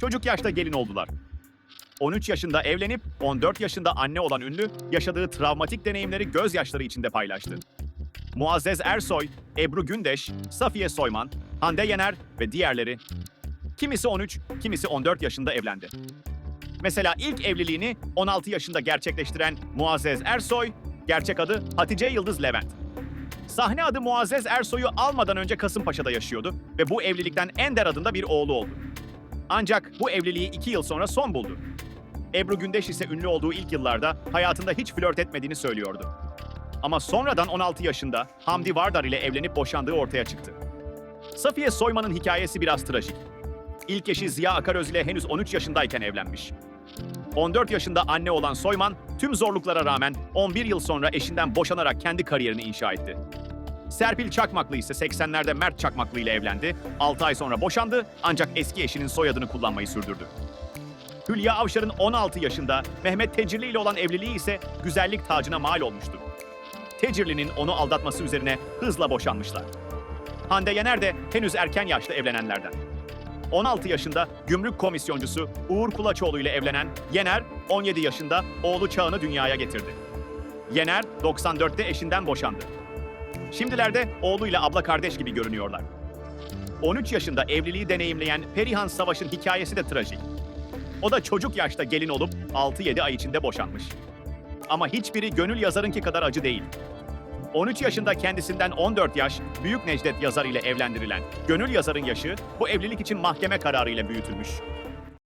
çocuk yaşta gelin oldular. 13 yaşında evlenip 14 yaşında anne olan ünlü yaşadığı travmatik deneyimleri gözyaşları içinde paylaştı. Muazzez Ersoy, Ebru Gündeş, Safiye Soyman, Hande Yener ve diğerleri kimisi 13, kimisi 14 yaşında evlendi. Mesela ilk evliliğini 16 yaşında gerçekleştiren Muazzez Ersoy, gerçek adı Hatice Yıldız Levent. Sahne adı Muazzez Ersoy'u almadan önce Kasımpaşa'da yaşıyordu ve bu evlilikten Ender adında bir oğlu oldu. Ancak bu evliliği iki yıl sonra son buldu. Ebru Gündeş ise ünlü olduğu ilk yıllarda hayatında hiç flört etmediğini söylüyordu. Ama sonradan 16 yaşında Hamdi Vardar ile evlenip boşandığı ortaya çıktı. Safiye Soyman'ın hikayesi biraz trajik. İlk eşi Ziya Akaröz ile henüz 13 yaşındayken evlenmiş. 14 yaşında anne olan Soyman, tüm zorluklara rağmen 11 yıl sonra eşinden boşanarak kendi kariyerini inşa etti. Serpil Çakmaklı ise 80'lerde Mert Çakmaklı ile evlendi, 6 ay sonra boşandı ancak eski eşinin soyadını kullanmayı sürdürdü. Hülya Avşar'ın 16 yaşında Mehmet Tecirli ile olan evliliği ise güzellik tacına mal olmuştu. Tecirli'nin onu aldatması üzerine hızla boşanmışlar. Hande Yener de henüz erken yaşta evlenenlerden. 16 yaşında gümrük komisyoncusu Uğur Kulaçoğlu ile evlenen Yener, 17 yaşında oğlu Çağan'ı dünyaya getirdi. Yener, 94'te eşinden boşandı. Şimdilerde oğluyla abla kardeş gibi görünüyorlar. 13 yaşında evliliği deneyimleyen Perihan Savaş'ın hikayesi de trajik. O da çocuk yaşta gelin olup 6-7 ay içinde boşanmış. Ama hiçbiri gönül yazarınki kadar acı değil. 13 yaşında kendisinden 14 yaş Büyük Necdet yazar ile evlendirilen Gönül yazarın yaşı bu evlilik için mahkeme kararı ile büyütülmüş.